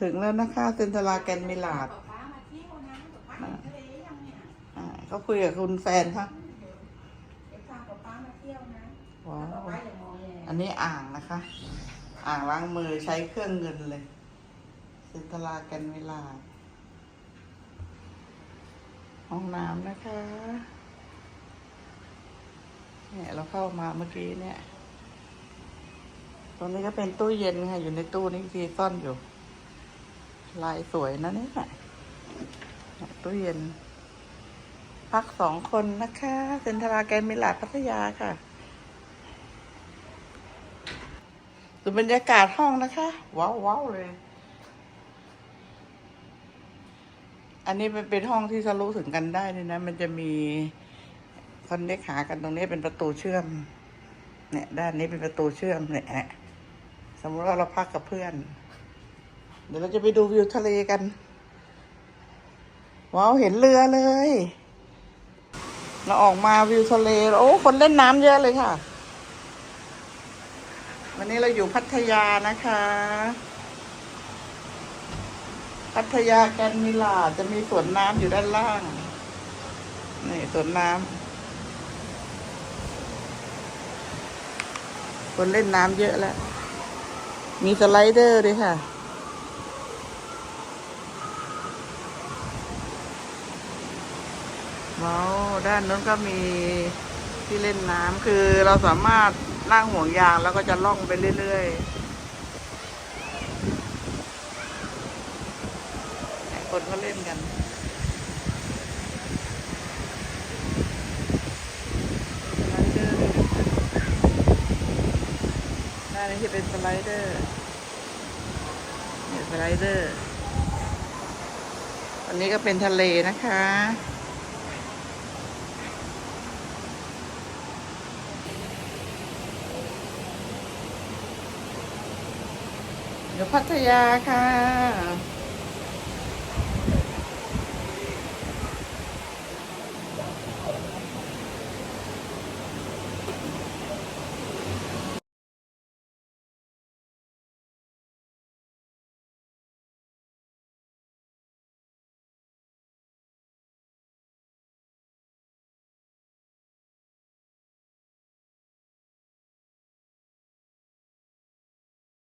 ถึงแล้วนะคะเซนทราแกนมิลาดป๊ามาเที่ยวนะป๊าเห็นทะเลยังเนี่ยอ่าเขาคุยกับคุณแฟนค่ะเดี๋ยวพาป๊ามาเที่ยวนะว้าป๊าป๊าวอย่างงอแงอันนี้อ่างนะคะ อ่างล้างมือใช้เครื่องเงินเลยเซนทราแกนมิลาดห้องน้ำนะคะ เนี่ยเราเข้ามาเมื่อกี้เนี่ย ตรงนี้ก็เป็นตู้เย็นค่ะ อยู่ในตู้นี้ทีซ่อนอยู่ ลายสวยนะเนี่ยตู้เย็น พักสองคนนะคะ เซ็นทราแกรนด์มิลาพัทยาค่ะดูบรรยากาศห้องนะคะ ว้าวว้าวเลย อันนี้มันเป็นห้องที่ทะลุถึงกันได้เลยนะ มันจะมีคอนเนคหากันตรงนี้เป็นประตูเชื่อม เนี่ย ด้านนี้เป็นประตูเชื่อมเนี่ยสมมติว่าเราพักกับเพื่อน เดี๋ยวเราจะไปดูวิวทะเลกัน ว้าว เห็นเรือเลย เราออกมาวิวทะเล โอ้ คนเล่นน้ำเยอะเลยค่ะ วันนี้เราอยู่พัทยานะคะ พัทยาแกนมิลาจะมีสวนน้ำอยู่ด้านล่าง นี่สวนน้ำคนเล่นน้ำเยอะแล้ว มีสไลเดอร์ด้วยค่ะ เมาด้านนู้นก็มีที่เล่นน้ำคือเราสามารถนั่งห่วงยางแล้วก็จะล่องไปเรื่อยๆคนก็เล่นกันนะคะด้านนี้จะเป็นสไลเดอร์เนี่ยสไลเดอร์อันนี้ก็เป็นทะเลนะคะ อยู่พัทยาค่ะ